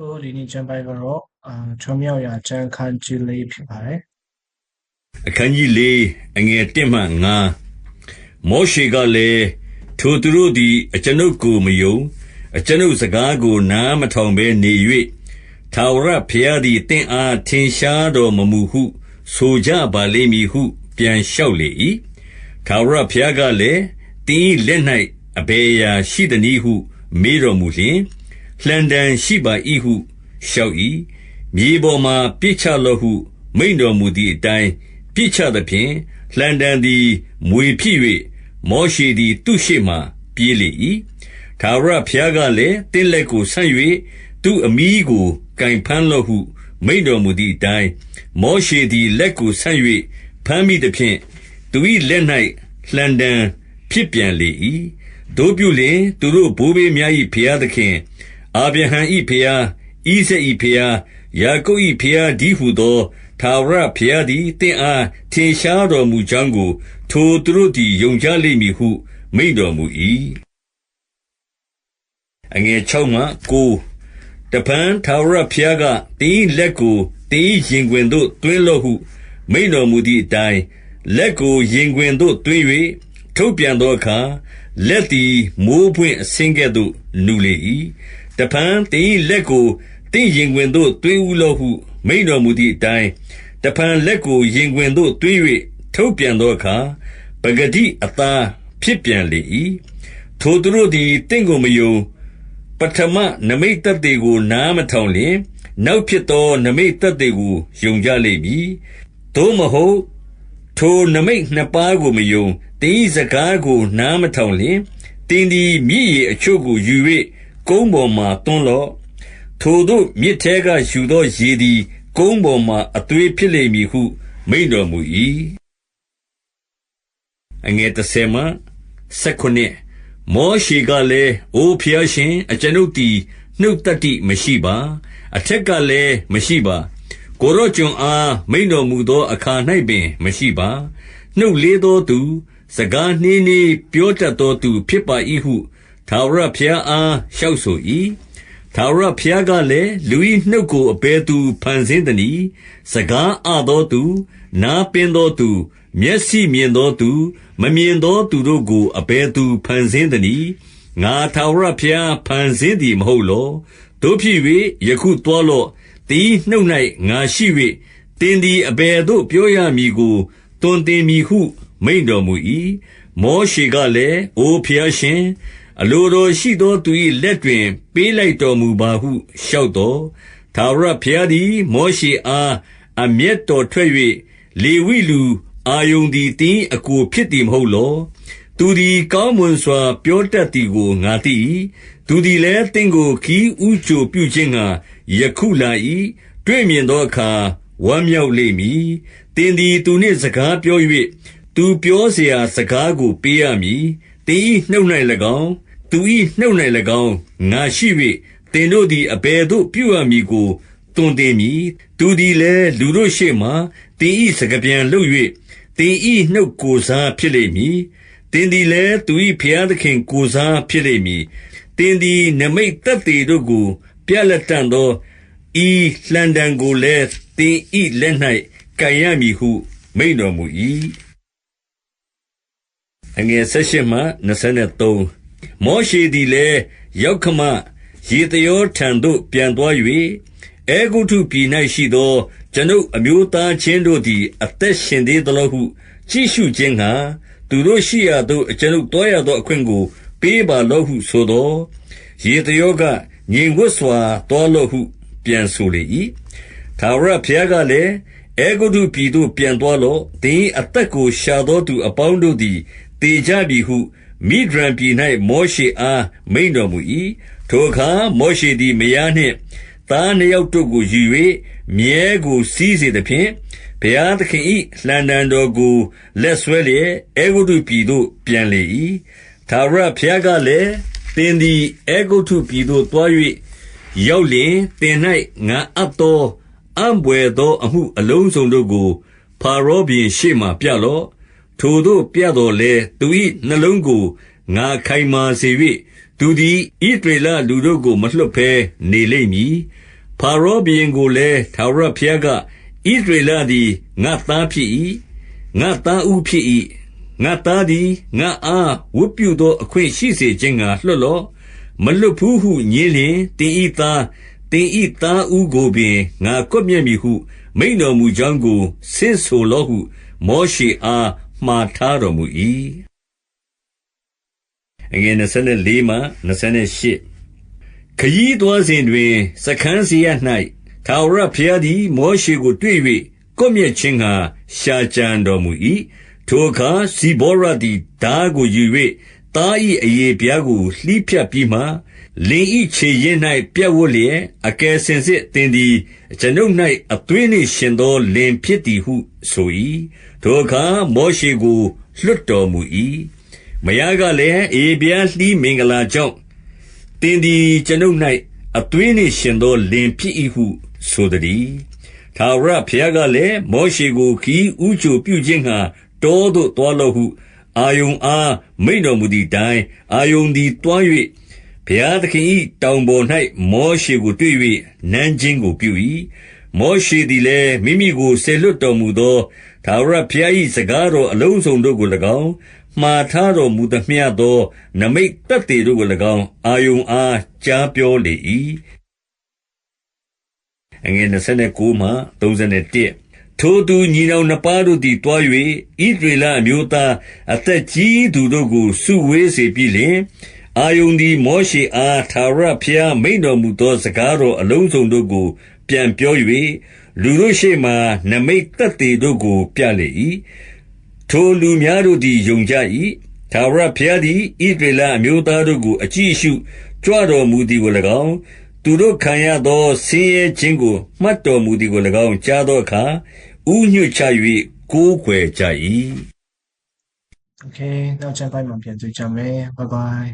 ထိုဒီနေ့ကျမ်းပိုင်းကတော့အာချောမြောက်ရာကျမ်းခန်းကြီးလေးဖြစ်ပါတယ်အခန်းကြီး၄အငယ်၁မှ၅မောရှေကလည်းထိုသူတို့သည်အကျွန်ုပ်ကိုမယုံအကျွန်ုပ်စကားကိုနားမထောင်ဘဲနေ၍ထာဝရဘုရားသည်တင့်အားထင်ရှားတော်မမူဟုဆိုကြပါလိမ့်မည်ဟု ပြန်လျှောက်လေ၏ထာဝရဘုရားကလည်းတင်း၏လက်၌အဘယ်အရာရှိသနည်းဟု မေးတော်မူလျှင် လှံတံရှိပါ၏ဟုလျှောက်၏မြေပေါ်မှပြစ်ချလော့ဟု မိန်တော်မူသည့်အတိုင်းပြစ်ချသဖြင့် လှံတံသည်မွေဖြစ်၍မောရှေသည် သူ့ရှေ့မှပြေးလေ၏ထာဝရဘုရားကလည်းတင့်လက်ကိုဆန့်၍သူ့အမိကိုကင်ဖမ်းလော့ဟု မိန်တော်မူသည့်အတိုင်း မောရှေသည် လက်ကိုဆန့်၍ဖမ်းမိသဖြင့် သူ၏လက်၌လှံတံဖြစ်ပြန်လေ၏တို့ပြုလျင် သူတို့ဘိုးဘေးများ၏ဘုရားသခင် အာဗြဟံ၏ဘုရား ဣဇက်၏ဘုရား ယာကုပ်၏ဘုရားဒီဟုသော ထာဝရဘုရားသည်တင့်အား ထင်ရှားတော်မူကြောင်းကို ထိုသူတို့သည် ယုံကြလိမ့်မည်ဟု မိန့်တော်မူ၏အငယ်6မှ9တပန် ထာဝရဘုရားကတင်းလက်ကိုတင်းရင်ခွင်သို့တွင်းလော့ဟု မိန့်တော်မူသည့်အတိုင်း လက်ကို ရင်ခွင်သို့တွင်း၍ထုတ်ပြန်သောအခါ လက်သည် မိုးပွင့်အဆင်းကဲ့သို့ နူလေ၏ တဖန်တင်းလက်ကိုတင်းရင်ခွင်သို့တွင်းဦးလော့ဟု မိန့်တော်မူသည့်အတိုင်း တဖန်လက်ကို ရင်ခွင်သို့တွင်း၍ထုတ်ပြန်သောအခါပဂတိအသားဖြစ်ပြန်လေ၏ထိုသူတို့သည်တင့်ကိုမယုံပထမနမိတ်သက်သေကို နားမထောင်လျင် နောက်ဖြစ်သောနမိတ်သက်သေကို ယုံကြလိမ့်မည် သို့မဟုတ် ထိုနမိတ်နှစ်ပါးကိုမယုံတင်းဤစကားကို နားမထောင်လျင်တင်းသည် မြည်ရအချို့ကိုယူ၍ ကုန်းပေါ်မှတွန်းလော့ ထိုတို့မြစ်ထဲက ယူသောရေသည် ကုန်းပေါ်မှအသွေးဖြစ်လိမ့်မည်ဟု မိန်တော်မူ၏အငယ်30မှ19မောရှေကလည်း အိုဖျားရှင် အကျွန်ုပ်သည် နှုတ်တတ္တိမရှိပါ အထက်ကလည်းမရှိပါ ကိုရော့ကျွန်အား မိန်တော်မူသောအခါ၌ပင် မရှိပါ နှုတ်လေးသောသူ စကားနှင်းနှင်းပြောတတ်သောသူ ဖြစ်ပါ၏ဟု ထာဝရဘုရားအား လျှောက်ဆို၏ထာဝရဘုရားကလည်း လူ၏နှုတ်ကို အဘယ်သူ ဖန်ဆင်းသနည်း စကားအသောသူ နားပင်သောသူ မျက်စိမြင်သောသူ မမြင်သောသူတို့ကို အဘယ်သူ ဖန်ဆင်းသနည်း ငါထာဝရဘုရား ဖန်ဆင်းသည် မဟုတ်လောတို့ဖြစ်၍ယခုတော်လော့သည်နှုတ်၌ငါရှိ၍တင်းသည် အဘယ်သို့ ပြောရမည်ကိုတွင်တင်မည်ဟု မိန်တော်မူ၏မောရှေကလည်း အိုဖျားရှင် အလိုတော်ရှိသောသူ၏လက်တွင် ပေးလိုက်တော်မူပါဟု လျှောက်သော်၊ထာဝရဘုရားသည် မောရှေအား အမျက်တော်ထွက်၍၊လေဝိလူ၊အာရုန်သည် သင်၏အစ်ကိုဖြစ်သည် မဟုတ်လော။သူသည် ကောင်းမွန်စွာ ပြောတတ်သည်ကို ငါသိ၏။သူသည်လည်း သင့်ကို ခရီးဦးကြိုပြုခြင်းငှါ ယခုလာ၏။တွေ့မြင်သောအခါ ဝမ်းမြောက်လိမ့်မည်။သင်သည် သူနှင့်စကားပြော၍၊သူပြောစရာစကားကို ပေးရမည်။သင်၏နှုတ်၌၎င်း သူ၏နှုတ်၌၎င်း ငါရှိ၍သင်တို့သည် အဘယ်သို့ ပြုရမည်ကိုတွင်တင်မည် သူသည်လည်း လူတို့ရှေ့မှသင်၏စကားပြန်လုပ်၍သင်၏နှုတ်ကိုစား ဖြစ်လိမ့်မည် သင်သည်လည်း သူ၏ဖျားသခင်ကိုစား ဖြစ်လိမ့်မည် သင်သည်နမိတ်သက်သေတို့ကို ပြလက်တန်သော ဤလှံတံကိုလည်း သင်၏လက်၌ကင်ရမည်ဟု မိန်တော်မူ၏အငယ်၁၈ မှ23မောရှေသည်လည်းရောက်ခမယေသရောထံသို့ ပြန်သွား၍အဲဂုတ္တုပြည်၌ရှိသော ကျွန်ုပ်အမျိုးသားချင်းတို့သည် အသက်ရှင်သေးသလောဟု ကြည့်ရှုခြင်းငှာသူတို့ရှိရာသို့ အကျွန်ုပ်သွားရသောအခွင့်ကို ပေးပါလော့ဟုဆိုသောယေသရောက ငြိမ်ဝတ်စွာ သွားလော့ဟု ပြန်ဆိုလေ၏ထာဝရဘုရားကလည်း အဲဂုတ္တုပြည်သို့ ပြန်သွားလော့ သင်အသက်ကို ရှာသောသူအပေါင်းတို့သည်တေကြပြီဟု မိဒျန်ပြည်၌မောရှေအား မိန့်တော်မူ၏။ထိုအခါ မောရှေသည် မယားနှင့် သားနှစ်ယောက်တို့ကိုယူ၍မြည်းကိုစီးစေသဖြင့်၊ဘုရားသခင်၏လှံတံတော်ကို လက်ဆွဲလျက် အဲဂုတ္တုပြည်သို့ ပြန်လေ၏။ထာဝရဘုရားကလည်း၊သင်သည် အဲဂုတ္တုပြည်သို့ သွား၍ရောက်လျှင်၊သင်၌ငါအပ်သော အံ့ဘွယ်သော အမှုအလုံးစုံတို့ကိုဖာရောဘုရင်ရှေ့မှာ ပြလော့ ထိုသို့ပြသော်လည်း သူ၏နှလုံးကို ငါခိုင်မာစေ၍သူသည် ဣသရေလလူတို့ကို မလွှတ်ဘဲ နေလိမ့်မည်။ဖာရောဘုရင်ကိုလည်း ထာဝရဘုရားက ဣသရေလသည် ငါသားဖြစ်၏ငါသားဦးဖြစ်၏ငါသားသည် ငါအားဝတ်ပြုသော အခွင့်ရှိစေခြင်းငါလွတ်လော့ မလွတ်ဘူးဟုညင်းလျင်တင်ဤသားတင်ဤသားဦးကိုပင် ငါကွပ်မျက်မည်ဟု မိန်တော်မူကြောင်းကို ဆင့်ဆိုလော့ဟု မောရှေအား မှားထားတော်မူ၏အငယ်24မှ28ခရီးသွားစဉ်တွင်စခန်းစရ၌ထာဝရဘုရားသည် မောရှေကိုတွေ့၍ကွပ်မျက်ခြင်းငှာရှာကြံတော်မူ၏ထိုအခါဇိဘောရသည်ဓာကိုယူ၍ သား၏အယေပြားကို လှီးဖြတ်ပြီးမှ လင်၏ခြေရင်း၌ပြတ်ဝတ်လျက် အကယ်စင်စစ်တင်သည်ကျွန်ုပ်၌အသွေးနှင့်ရှင်သော လင်ဖြစ်သည်ဟုဆို၏ထိုအခါ မောရှေကို လွတ်တော်မူ၏မယားကလည်းအေပြားလှီးမင်္ဂလာကြောင့် သင်သည်ကျွန်ုပ်၌အသွေးနှင့်ရှင်သော လင်ဖြစ်၏ဟု ဆိုသည်။ထာဝရဘုရားကလည်း၊မောရှေကို ခရီးဦးကြိုပြုခြင်းငှါ တောသို့သွားလော့ဟု အာရုန်အား မိန့်တော်မူသည်အတိုင်း၊အာရုန်သည် သွား၍ဘုရားသခင်၏တောင်ပေါ်၌မောရှေကိုတွေ့၍နမ်းခြင်းကိုပြု၏။မောရှေသည်လည်း မိမိကို စေလွှတ်တော်မူသော ထာဝရဘုရား၏စကားတော်အလုံးစုံတို့ကို၎င်း၊မှာထားတော်မူသမျှသော နိမိတ်သက်သေတို့ကို၎င်း၊အာရုန်အား ကြားပြောလေ၏။29 ထိုသူညီနောင်နှစ်ပါးတို့သည် သွား၍ဣသရေလအမျိုးသား အသက်ကြီးသူတို့ကို စုဝေးစေပြီးလျှင်၊အာရုန်သည် မောရှေအား ထာဝရဘုရား မိန့်တော်မူသော စကားတော်အလုံးစုံတို့ကို ပြန်ပြော၍၊လူတို့ရှေ့မှာ နိမိတ်သက်သေတို့ကို ပြလေ၏။ထိုလူများတို့သည် ယုံကြ၏။ထာဝရဘုရားသည် ဣသရေလအမျိုးသားတို့ကို အကြည့်အရှု ကြွတော်မူသည်ကို၎င်း၊သူတို့ခံရသော ဆင်းရဲခြင်းကို မှတ်တော်မူသည်ကို၎င်း ကြားသောအခါ၊ ဦးညွှတ်ချ၍ကိုးကွယ်ကြ၏။ Okay နောက်ကျမ်းပိုင်းမှာပြန်တွေ့ကြမယ် bye bye